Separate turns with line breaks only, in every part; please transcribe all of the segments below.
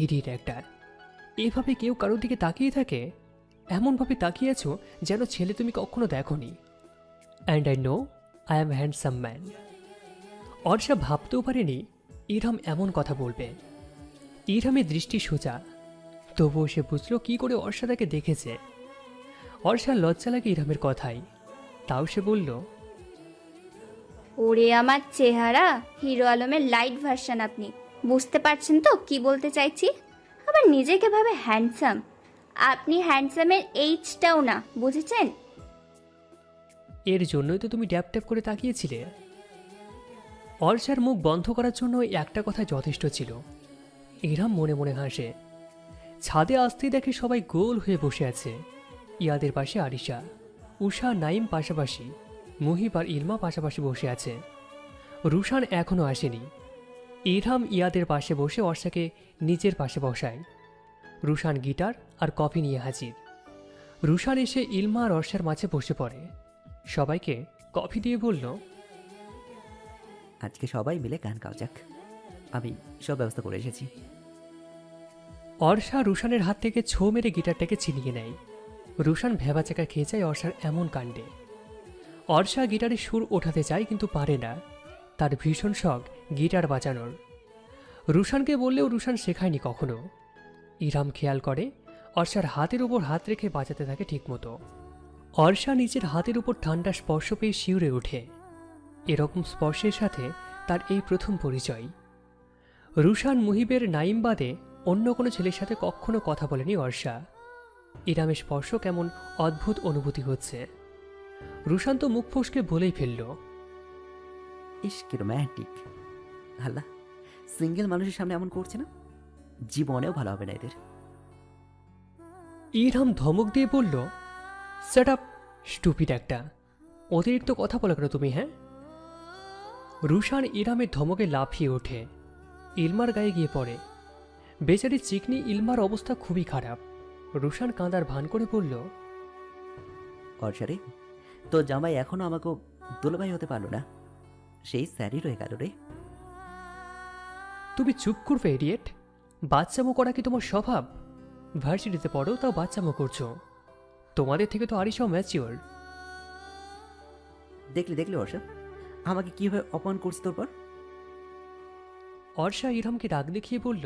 হিরির একটা। এভাবে কেউ কারোর দিকে তাকিয়ে থাকে? এমনভাবে তাকিয়ে আছো যেন ছেলে তুমি কখনো দেখোনি। And I know I am handsome man Orsha ভাবতেও পারেনি ইরহাম এমন কথা বলবে। ইরহামের দৃষ্টি সোজা। তবুও সে বুঝলো কি করে অর্ষা তাকে দেখেছে। অর্ষার লজ্জা লাগে ইরহামের কথাই তাও সে বলল,
ওরে আমার চেহারা, হিরো আলমের লাইট ভার্সন আপনি। বুঝতে পারছেন তো কি বলতে চাইছি? আবার নিজেকে ভাবে হ্যান্ডসাম আপনি হ্যান্ডসামের এইচটাও না, বুঝেছেন?
এর জন্যই তো তুমি ড্যাপ ট্যাপ করে তাকিয়েছিলে। অর্ষার মুখ বন্ধ করার জন্য একটা কথা যথেষ্ট ছিল। এরাম মনে মনে হাসে। ছাদে আসতেই দেখে সবাই গোল হয়ে বসে আছে। ইয়াদের পাশে আরিশা, উষা, নাইম পাশাপাশি মুহিব আর ইলমা পাশাপাশি বসে আছে। রুশান এখনও আসেনি। ইরহাম ইয়াদের পাশে বসে অর্ষাকে নিজের পাশে বসায়। রুশান গিটার আর কফি নিয়ে হাজির। রুশান এসে ইলমা আর অর্ষার মাঝে বসে পড়ে। সবাইকে কফি দিয়ে বলল
আজকে সবাই মিলে গান গাও যাক। আমি সব ব্যবস্থা করে এসেছি।
অর্ষা রুশানের হাত থেকে ছো মেরে গিটারটাকে ছিনিয়ে নেয়। রুশান ভেবাচাকা খেয়ে যায় অর্ষার এমন কাণ্ডে। অর্ষা গিটারের সুর ওঠাতে চায় কিন্তু পারে না। তার ভীষণ শখ গিটার বাজানোর। রুশানকে বললেও রুশান শেখায়নি কখনো। ইরাম খেয়াল করে, অর্ষার হাতের উপর হাত রেখে বাজাতে থাকে ঠিকমতো। অর্ষা নিজের হাতের উপর ঠান্ডা স্পর্শ পেয়ে শিউরে ওঠে। এরকম স্পর্শের সাথে তার এই প্রথম পরিচয়। রুশান মুহিবের নাইম বাদে অন্য কোনো ছেলের সাথে কখনো কথা বলেনি অর্ষা। ইরামের স্পর্শ কেমন অদ্ভুত অনুভূতি হচ্ছে। রুশান তো মুখ ফসকে বলেই ফেলল।
ইস কি রোম্যান্টিক আল্লাহ সিঙ্গেল মানুষের সামনে এমন করছে না? জীবনেও ভালো হবে না এদের।
ইরাম ধমক দিয়ে বলল সেট আপ স্টুপিড একটা। অতিরিক্ত কথা বলে কেন তুমি হ্যাঁ? রুশান ইরামের ধমকে লাফিয়ে ওঠে। ইলমার গায়ে গিয়ে পড়ে। বেচারি চিকনি ইলমার অবস্থা খুবই খারাপ। রুশান কাঁদার ভান করে বলল
অর্ষারে তো জামাই এখনও আমাকে দুলাভাই হতে পারল না। সেই স্যারই রয়ে গেল রে।
তুমি চুপ করবে এডিয়েট বাচ্চামো করা কি তোমার স্বভাব? ভার্সিটিতে পড়ো তাও বাচ্চামো করছ। তোমাদের থেকে তো আরিসাও ম্যাচিওর।
দেখলি দেখলি অর্ষা আমাকে কীভাবে অপমান করছি তোর পর?
অর্ষা ইরহামকে রাগ দেখিয়ে বলল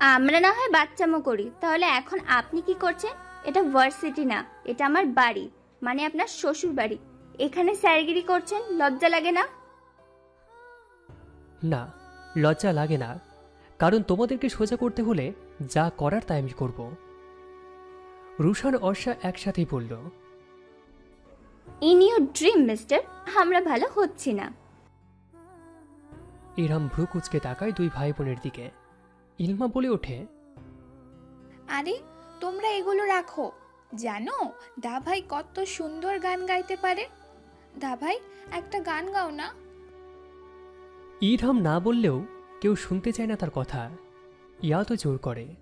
আমরা না হয় বাচ্চামো করি তাহলে এখন আপনি কি করছেন? এটা ভার্সিটি না এটা আমার বাড়ি মানে আপনার শ্বশুর বাড়ি এখানে স্যারগিরি করছেন? লজ্জা লাগে না?
না লজ্জা লাগে না। কারণ তোমাদেরকে সোজা করতে হলে যা করার তাই আমি করব। রুশান অর্ষা একসাথেই বলল
ইন ইউর ড্রিম মিস্টার আমরা ভালো হচ্ছি না।
ইরহাম ভ্রু কুচকে তাকায় দুই ভাই বোনের দিকে। ইলমা বলে ওঠে
আরে তোমরা এগুলো রাখো। জানো দা ভাই কত সুন্দর গান গাইতে পারে। দা ভাই, একটা গান গাও না।
ইরহাম না বললেও কেউ শুনতে চায় না তার কথা। ইয়া তো জোর করে।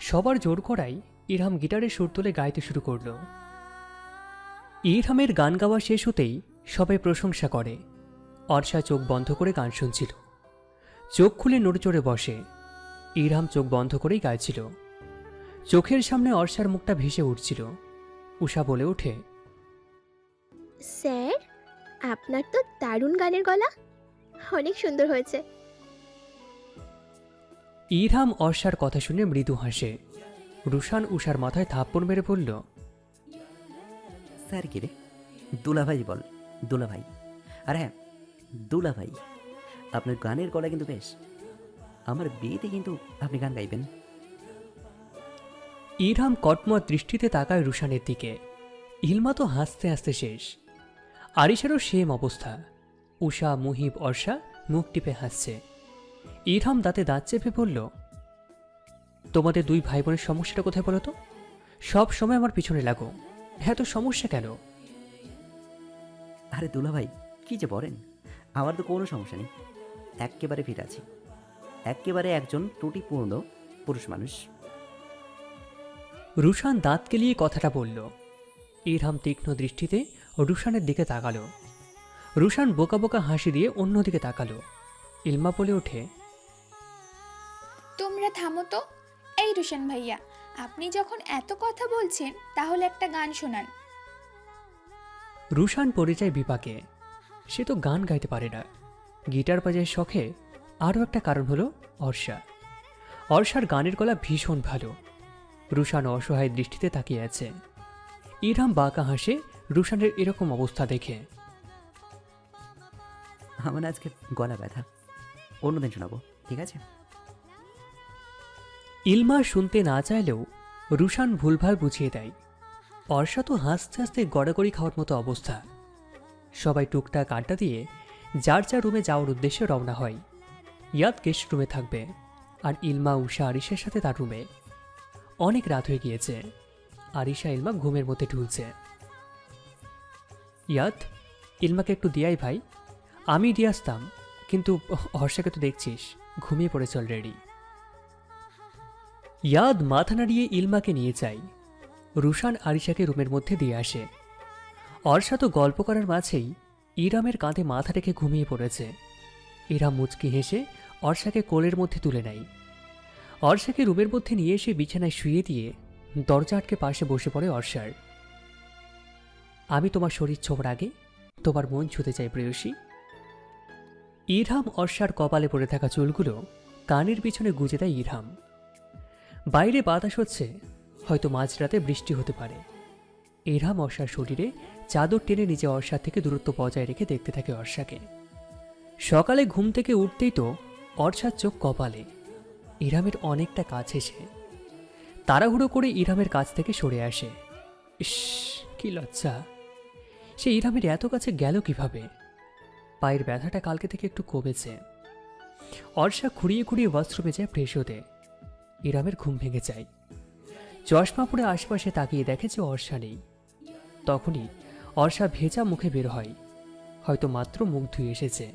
সবার জোর করাই ইরহাম গিটারের সুর তুলে গাইতে শুরু করল। ইরহামের গান গাওয়া শেষ হতেই সবাই প্রশংসা করে। অর্ষা চোখ বন্ধ করে গান শুনছিল। চোখ খুলে নড়চড়ে বসে। ইরহাম চোখ বন্ধ করেই গাইছিল। চোখের সামনে অর্ষার মুখটা ভেসে উঠছিল। উষা বলে ওঠে
স্যার আপনার তো দারুণ গানের গলা। অনেক সুন্দর হয়েছে।
ইরহাম অর্ষার কথা শুনে মৃদু হাসে। রুশান উষার মাথায় থাপ্পড় মেরে বলল
স্যার কি রে? দুলাভাই বল দুলাভাই। আর হ্যাঁ দুলাভাই আপনার গানের গলা কিন্তু বেশ। আমার বিয়েতে কিন্তু আপনি গান গাইবেন।
ইরহাম কটমট দৃষ্টিতে তাকায় রুশানের দিকে। ইলমা তো হাসতে হাসতে শেষ। আরিশারও সেম অবস্থা। উষা মুহিব অর্ষা মুখ টিপে হাসছে। ইরহাম দাঁতে দাঁত চেপে বলল তোমাদের দুই ভাই বোনের সমস্যাটা কোথায় বলো তো? সব সময় আমার পিছনে লাগো। হ্যাঁ তো সমস্যা কেন?
আরে দুলাভাই কি যে বলেন? আমার তো কোনো সমস্যা নেই। একেবারে ফিট আছি। একেবারে একজন ত্রুটিপূর্ণ পুরুষ মানুষ।
রুশান দাঁত কেলিয়ে কথাটা বলল। ইরহাম তীক্ষ্ণ দৃষ্টিতে রুশানের দিকে তাকালো। রুশান বোকা বোকা হাসি দিয়ে অন্যদিকে তাকালো। ইলমা বলে ওঠে
তোমরা থামো তো। এই রোশন ভাইয়া আপনি যখন এত কথা বলছেন তাহলে একটা গান শোনান।
রুশান পরিচয় বিপাকে সে তো গান গাইতে পারে না। গিটার বাজায় শখে আরও একটা কারণ হলো অর্ষা। অর্ষার গানের গলা ভীষণ ভালো। রুশান অসহায় দৃষ্টিতে তাকিয়ে আছে। ইরহাম বাঁকা হাসে রুশানের এরকম অবস্থা দেখে।
আমার আজকে গলা ব্যথা। অন্যদিন শোনাবো ঠিক আছে?
ইলমা শুনতে না চাইলেও রুশান ভুলভাল বুঝিয়ে দেয়। অর্ষা তো হাসতে হাসতে গড়াগড়ি খাওয়ার মতো অবস্থা। সবাই টুকটাক আড্ডা দিয়ে যার যার রুমে যাওয়ার উদ্দেশ্যে রওনা হয়। ইয়াদ গেস্ট রুমে থাকবে আর ইলমা উষা আরিসের সাথে তার রুমে। অনেক রাত হয়ে গিয়েছে। আরিশা ইলমা ঘুমের মধ্যে ঢুলছে। ইয়াদ ইলমাকে একটু দিয়াই ভাই। আমি দিয়ে আসতাম, কিন্তু হর্ষাকে তো দেখছিস, ঘুমিয়ে পড়েছে অলরেডি ইয়াদ মাথা নাড়িয়ে ইলমাকে নিয়ে যায়। রুশান আরিশাকে রুমের মধ্যে দিয়ে আসে। অর্ষা তো গল্প করার মাঝেই ইরামের কাঁধে মাথা রেখে ঘুমিয়ে পড়েছে। ইরাম মুচকি হেসে অর্ষাকে কোলের মধ্যে তুলে নেয়। অর্ষাকে রুমের মধ্যে নিয়ে এসে বিছানায় শুয়ে দিয়ে দরজা আটকে পাশে বসে পড়ে অর্ষার। আমি তোমার শরীর ছোঁয়ার আগে তোমার মন ছুতে চাই প্রেয়সী। ইরহাম অর্ষার কপালে পড়ে থাকা চুলগুলো কানের পিছনে গুজে দেয় ইরহাম। বাইরে বাতাস হচ্ছে, হয়তো মাঝরাতে বৃষ্টি হতে পারে। ইরহাম অর্ষার শরীরে চাদর টেনে নিজে অর্ষার থেকে দূরত্ব বজায় রেখে দেখতে থাকে অর্ষাকে সকালে ঘুম থেকে উঠতেই তো অর্ষার চোখ কপালে। ইরামের অনেকটা কাছে সে। তাড়াহুড়ো করে ইরামের কাছ থেকে সরে আসে। ইস, কি লজ্জা। সে ইরামের এত কাছে গেল কীভাবে? পায়ের ব্যথাটা কালকে থেকে একটু কমেছে। অর্ষা খুঁড়িয়ে খুঁড়িয়ে ওয়াশরুমে যায় ফ্রেশ ইরামের ঘুম ভেঙে যায়। চশমা পরে আশপাশে তাকিয়ে দেখে যে অর্ষা নেই। তখনই অর্ষা ভেজা মুখে বের হয়। হয়তো মাত্র মুখ ধুয়ে এসেছে।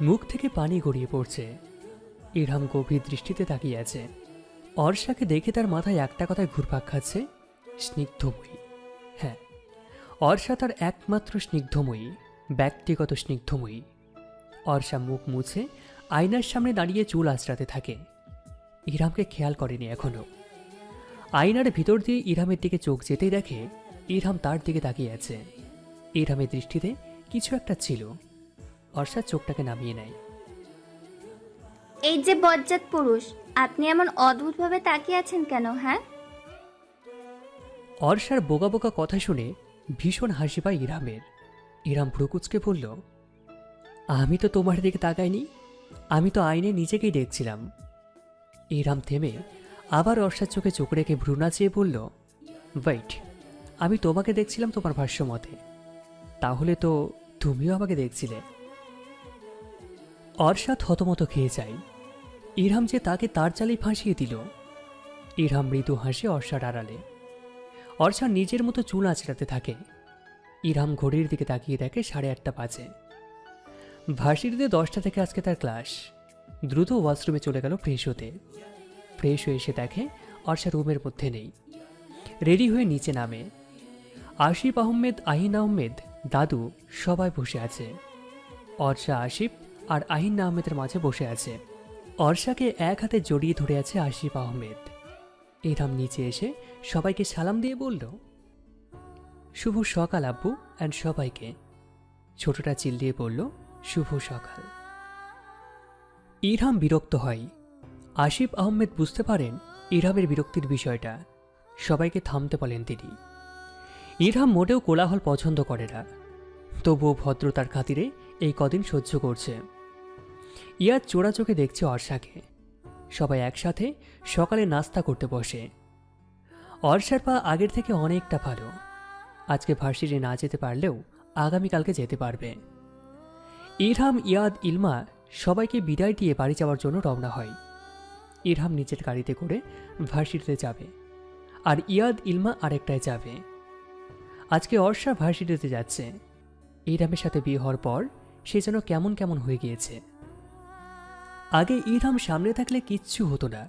মুখ থেকে পানি গড়িয়ে পড়ছে। ইরহাম গভীর দৃষ্টিতে তাকিয়ে আছে। অর্ষাকে দেখে তার মাথায় একটা কথায় ঘুরপাক খাচ্ছে। স্নিগ্ধ অর্ষা তার একমাত্র স্নিগ্ধময়ী ব্যক্তিগত স্নিগ্ধময়ী। অর্ষা মুখ মুছে আয়নার সামনে দাঁড়িয়ে চুল আঁচড়াতে থাকে। ইরামকে খেয়াল করেনি এখনও। আয়নার ভিতর দিয়ে ইরামের দিকে চোখ যেতেই দেখে ইরহাম তার দিকে তাকিয়ে আছে। ইরামের দৃষ্টিতে কিছু একটা ছিল। অর্ষা চোখটাকে নামিয়ে নেয়।
এই যে বজ্জাত পুরুষ আপনি এমন অদ্ভুতভাবে তাকিয়ে আছেন কেন হ্যাঁ?
অর্ষার বোকা বোকা কথা শুনে ভীষণ হাসি পায় ইরামের। ইরাম ভ্রুকুচকে বলল, আমি তো তোমার দিকে তাকাইনি, আমি তো আইনে নিজেকেই দেখছিলাম। ইরহাম থেমে আবার অর্ষার চোখে চোখ রেখে ভ্রু নাচিয়ে বলল, ওয়েট, আমি তোমাকে দেখছিলাম তোমার ভাষ্য মতে তাহলে তো তুমিও আমাকে দেখছিলে। অর্ষা থতমত খেয়ে যায়। ইরহাম যে তাকে তার চালেই ফাঁসিয়ে দিল। ইরহাম মৃদু হাসে অর্ষার আড়ালে। অর্ষা নিজের মতো চুল আঁচড়াতে থাকে। ইরাম ঘড়ির দিকে তাকিয়ে দেখে সাড়ে আটটা বাজে। ভার্সিটিতে দশটা থেকে আজকে তার ক্লাস। দ্রুত ওয়াশরুমে চলে গেল ফ্রেশ হতে। ফ্রেশ হয়ে এসে দেখে অর্ষা রুমের মধ্যে নেই। রেডি হয়ে নিচে নামে। আশিফ আহমেদ, আহিন আহমেদ, দাদু সবাই বসে আছে। অর্ষা আশিফ আর আহিন আহমেদের মাঝে বসে আছে। অর্ষাকে এক হাতে জড়িয়ে ধরে আছে আশিফ আহমেদ। ইরহাম নিচে এসে সবাইকে সালাম দিয়ে বলল, শুভ সকাল, আব্বু অ্যান্ড সবাইকে। ছোটটা চিল্লিয়ে বলল, শুভ সকাল। ইরহাম বিরক্ত হয়। আসিফ আহমেদ বুঝতে পারেন ইরহামের বিরক্তির বিষয়টা। সবাইকে থামতে বলেন তিনি। ইরহাম মোটেও কোলাহল পছন্দ করে না। তবুও ভদ্রতার খাতিরে এই কদিন সহ্য করছে। ইয়াদ চোরা চোখে দেখছে অর্ষাকে। সবাই একসাথে সকালে নাস্তা করতে বসে। অর্ষার পা আগের থেকে অনেকটা ভালো। আজকে ভার্সিটি না যেতে পারলেও আগামীকালকে যেতে পারবে। ইরহাম, ইয়াদ, ইলমা সবাইকে বিদায় দিয়ে বাড়ি যাওয়ার জন্য রওনা হয়। ইরহাম নিজের গাড়িতে করে ভার্সিটিতে যাবে আর ইয়াদ, ইলমা আরেকটায় যাবে। আজকে অর্ষা ভার্সিটিতে যাচ্ছে। ইরহামের সাথে বিয়ে হওয়ার পর সে যেন কেমন কেমন হয়ে গিয়েছে। আগে ইরহাম সামনে থাকলে কিচ্ছু হতো না।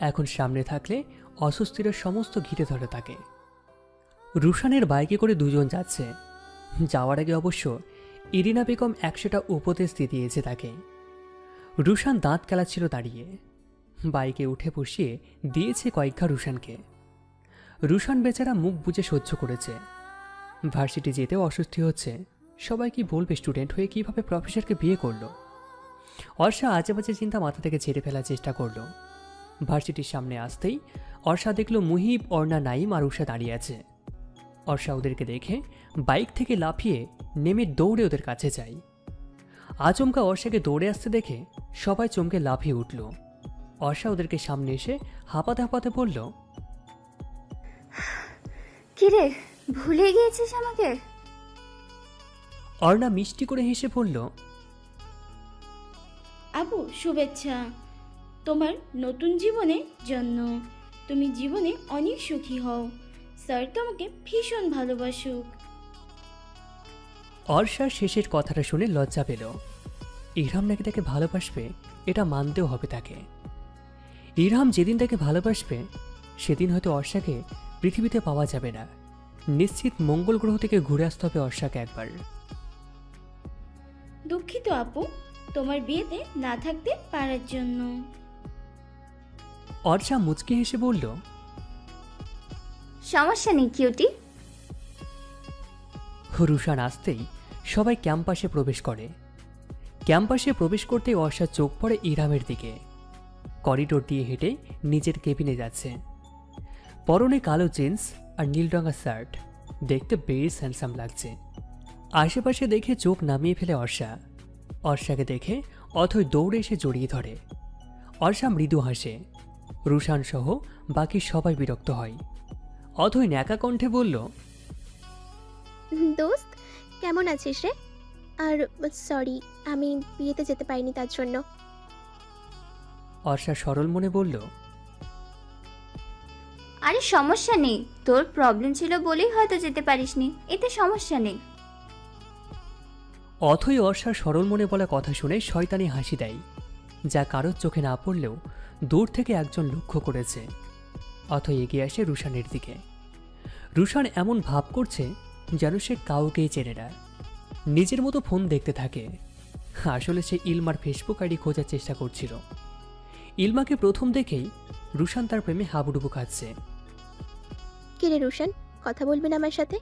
এখন সামনে থাকলে অস্বস্তির সমস্ত ঘিরে ধরে তাকে। রুশানের বাইকে করে দুজন যাচ্ছে। যাওয়ার আগে অবশ্য ইরিনা বেগম একশোটা উপদেশ দিয়ে দিয়েছে তাকে। রুশান দাঁত কেলাচ্ছিল দাঁড়িয়ে। বাইকে উঠে বসিয়ে দিয়েছে কয়েকঘা রুশানকে। রুশান বেচারা মুখ বুজে সহ্য করেছে। ভার্সিটি যেতেও অস্বস্তি হচ্ছে। সবাই কি বলবে স্টুডেন্ট হয়ে কীভাবে প্রফেসরকে বিয়ে করল? অর্ষা আজেবাজে চিন্তা মাথা থেকে ছেড়ে ফেলার চেষ্টা করল। ভার্সিটির সামনে আসতেই অর্ষা দেখল মুহিব অর্ণা নাইম আর উষা দাঁড়িয়ে আছে। অর্ষা ওদেরকে দেখে বাইক থেকে লাফিয়ে নেমে দৌড়ে ওদের কাছে যাই আচমকা অর্ষাকে দৌড়ে আসতে দেখে সবাই চমকে লাফিয়ে উঠল। অর্ষা ওদেরকে সামনে এসে হাঁপাতে হাঁপাতে বলল
কিরে ভুলে গিয়েছিস আমাকে?
অর্ণা মিষ্টি করে হেসে বলল
আপু শুভেচ্ছা। তোমার নতুন জীবনে জন্য। তুমি জীবনে অনেক সুখী হও। স্যার তোমাকে ভীষণ ভালোবাসুক।
অর্ষার শেষের কথাটা শুনে লজ্জা পেল। ইরহাম নাকি তাকে ভালোবাসবে এটা মানতেও হবে তাকে। ইরহাম যেদিন তাকে ভালোবাসবে সেদিন হয়তো অর্ষাকে পৃথিবীতে পাওয়া যাবে না। নিশ্চিত মঙ্গল গ্রহ থেকে ঘুরে আসতে হবে অর্ষাকে একবার।
দুঃখিত আপু তোমার বিয়েতে না থাকতে পারার জন্য।
অর্ষা মুচকি হেসে বলল
সমস্যা নেই কিউটি
রুশান আসতেই সবাই ক্যাম্পাসে প্রবেশ করে। ক্যাম্পাসে প্রবেশ করতেই অর্ষার চোখ পড়ে ইরামের দিকে। করিডোর দিয়ে হেঁটে নিজের কেবিনে যাচ্ছে। পরনে কালো জিন্স আর নীল রঙা শার্ট। দেখতে বেশ হ্যান্ডসাম লাগছে। আশেপাশে দেখে চোখ নামিয়ে ফেলে অর্ষা অর্ষাকে দেখে অথই দৌড়ে এসে জড়িয়ে ধরে। অর্ষা মৃদু হাসে। রুশান সহ বাকি সবাই বিরক্ত হয়। অথই ন্যাকা কণ্ঠে বলল
দোস্ত কেমন আছিস রে? আর সরি আমি বিয়েতে যেতে পারিনি তার জন্য।
অর্ষা সরল মনে বলল
আরে সমস্যা নেই। তোর প্রবলেম ছিল বলেই হয়তো যেতে পারিসনি। এতে সমস্যা নেই।
অথই অর্ষার সরল মনে বলা কথা শুনে শয়তানি হাসি দেয় যা কারোর চোখে না পড়লেও দূর থেকে একজন লক্ষ্য করেছে অথই এগিয়ে আসে রুশানের দিকে। রুশান এমন ভাব করছে যেন সে কাউকেই চেনে না। নিজের মতো ফোন দেখতে থাকে। আসলে সে ইলমার ফেসবুক আইডি খোঁজার চেষ্টা করছিল। ইলমাকে প্রথম দেখেই রুশান তার প্রেমে হাবুডুবু খাচ্ছে।
কে রে রুশান কথা বলবেন আমার সাথে?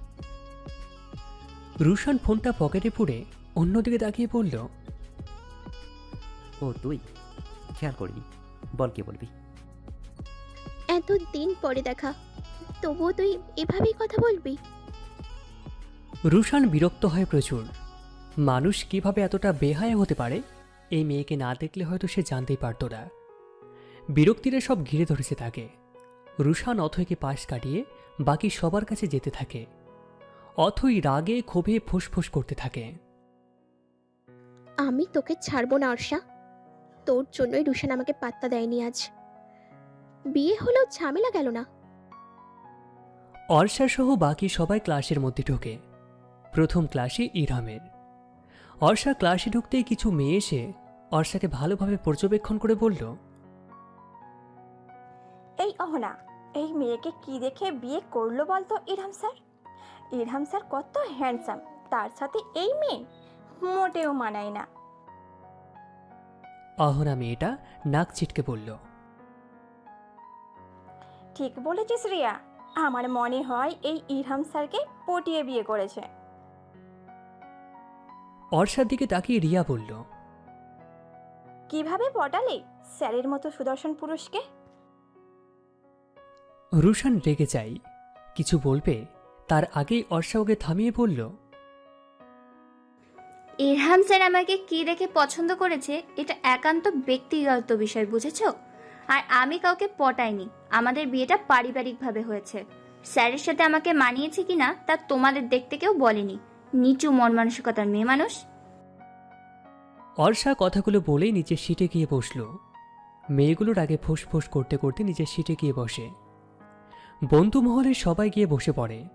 রুশান ফোনটা পকেটে পুড়ে অন্যদিকে তাকিয়ে বলল
ও তুই খেয়াল করিনি। বল কি বলবি?
এত দিন পরে দেখা তবুও তুই এভাবেই কথা বলবি?
রুশান বিরক্ত হয় প্রচুর। মানুষ কীভাবে এতটা বেহায়া হতে পারে এই মেয়েকে না দেখলে হয়তো সে জানতেই পারত না। বিরক্তিরে সব ঘিরে ধরেছে তাকে। রুশান অথৈকে পাশ কাটিয়ে বাকি সবার কাছে যেতে থাকে। অথই রাগে ক্ষোভে ফুসফুস করতে থাকে।
আমি তোকে ছাড়বো না অর্ষা। তোর জন্যই রুশান আমাকে পাত্তা দেয়নি আজ। বিয়ে হলেও ঝামেলা গেল না।
অর্ষা সহ বাকি সবাই ক্লাসের মধ্যে ঢোকে। প্রথম ক্লাসে ইরহামের। অর্ষা ক্লাসে ঢুকতেই কিছু মেয়ে এসে অর্ষাকে ভালোভাবে পর্যবেক্ষণ করে বলল
এই অহনা এই মেয়েকে কি দেখে বিয়ে করল বলতো ইরহাম স্যার? ইরহাম স্যার কত হ্যান্ডসাম তার সাথে এই মেয়ে মোটেও মানায় না।
অহনা মেয়েটা নাক ছিটকে বলল
ঠিক বলেছিস রিয়া। আমার মনে হয় এই ইরহাম স্যারকে পটিয়ে বিয়ে করেছে।
অর্ষার দিকে তাকিয়ে রিয়া বলল
কীভাবে পটালে স্যারের মতো সুদর্শন পুরুষকে?
রুশান রেগে যায়। কিছু বলবে তার আগেই অর্ষা ওকে থামিয়ে বলল
ইরহাম স্যার আমাকে কি দেখে পছন্দ করেছে, এটা একান্ত ব্যক্তিগত বিষয়, বুঝেছ? আর আমি কাউকে পটাইনি, আমাদের বিয়েটা পারিবারিকভাবে হয়েছে। স্যারের সাথে আমাকে মানিয়েছে কিনা, তা তোমাদের দেখতে কেউ বলেনি। নিচু মন মানসিকতার মেয়ে মানুষ।
অর্ষা কথাগুলো বলেই নিচের সিটে গিয়ে বসল। মেয়েগুলোর আগে ফোঁস করতে করতে নিজের সিটে গিয়ে বসে। বন্ধু মহলের সবাই গিয়ে বসে পড়ে।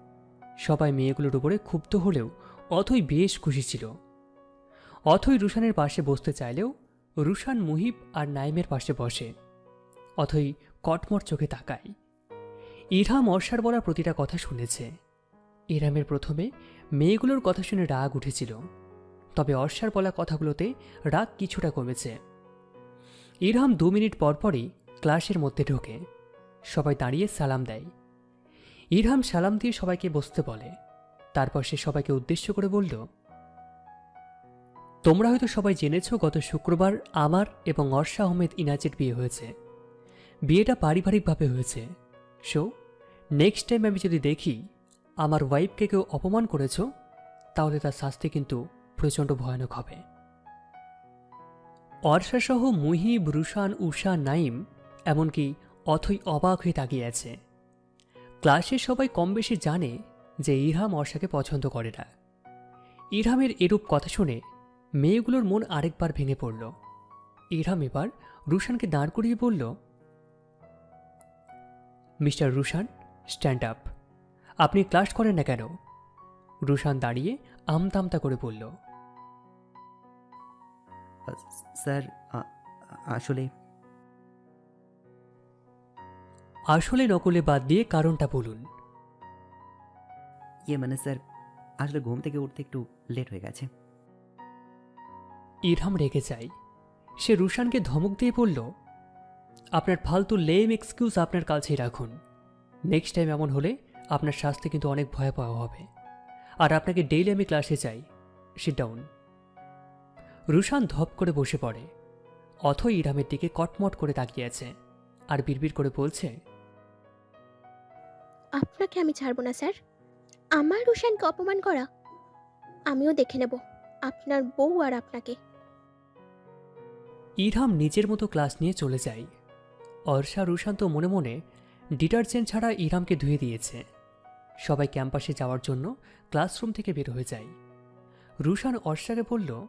সবাই মেয়েগুলোর উপরে ক্ষুব্ধ হলেও অথই বেশ খুশি ছিল। অথই রুশানের পাশে বসতে চাইলেও রুশান মুহিব আর নাইমের পাশে বসে, অথই কটমট চোখে তাকায়। ইরহাম অর্ষার বলা প্রতিটা কথা শুনেছে। ইরামের প্রথমে মেয়েগুলোর কথা শুনে রাগ উঠেছিল, তবে অর্ষার বলা কথাগুলোতে রাগ কিছুটা কমেছে। ইরহাম দু মিনিট পরপরই ক্লাসের মধ্যে ঢোকে, সবাই দাঁড়িয়ে সালাম দেয়। ইরহাম সালাম দিয়ে সবাইকে বসতে বলে, তারপর সে সবাইকে উদ্দেশ্য করে বলল তোমরা হয়তো সবাই জেনেছ, গত শুক্রবার আমার এবং অর্ষা আহমেদ ইনাজের বিয়ে হয়েছে। বিয়েটা পারিবারিকভাবে হয়েছে। সো নেক্সট টাইম আমি যদি দেখি আমার ওয়াইফকে কেউ অপমান করেছ, তাহলে তার শাস্তি কিন্তু প্রচণ্ড ভয়ানক হবে। অর্ষা সহ মুহিব, রুশান, উষা, নাইম এমনকি অথই অবাক হয়ে তাকিয়ে আছে। ক্লাসে সবাই কম বেশি জানে যে ইরহাম অর্ষাকে পছন্দ করে না। ইরহামের এরূপ কথা শুনে মেয়েগুলোর মন আরেকবার ভেঙে পড়ল। ইরহাম এবার রুশানকে দাঁড় করিয়ে বলল মিস্টার রুশান স্ট্যান্ড আপ। আপনি ক্লাস করেন না কেন? রুশান দাঁড়িয়ে আমতামতা করে বলল
স্যার আসলে
আসলে নকলে বাদ দিয়ে কারণটা বলুন।
ইয়ে মানে স্যার আসলে ঘুম থেকে উঠতে একটু লেট হয়ে গেছে।
ইরহাম রেগে যায়। সে রুশানকে ধমক দিয়ে বলল, আপনার ফালতু লেম এক্সকিউজ আপনার কাছেই রাখুন। নেক্সট টাইম এমন হলে আপনার স্বাস্থ্য কিন্তু অনেক ভয় পাওয়া হবে। আর আপনাকে ডেইলি আমি ক্লাসে চাই সিট ডাউন রুশান ধপ করে বসে পড়ে। অথই ইরহামের দিকে কটমট করে তাকিয়ে আছে আর বিড়বিড় করে বলছে,
আপনাকে আমি ছাড়বো না, স্যার। আমার রুশানকে অপমান করা। আমিও দেখে নেব। আপনার বউ আর আপনাকে।
ইরহাম নিজের মতো ক্লাস নিয়ে চলে যায়। অর্ষা রুশান্ত মনে মনে ডিটারজেন্ট ছাড়া ইরহামকে ধুয়ে দিয়েছে। সবাই ক্যাম্পাসে যাওয়ার জন্য ক্লাসরুম থেকে বের হয়ে যায়। রুশান অর্ষাকে বলল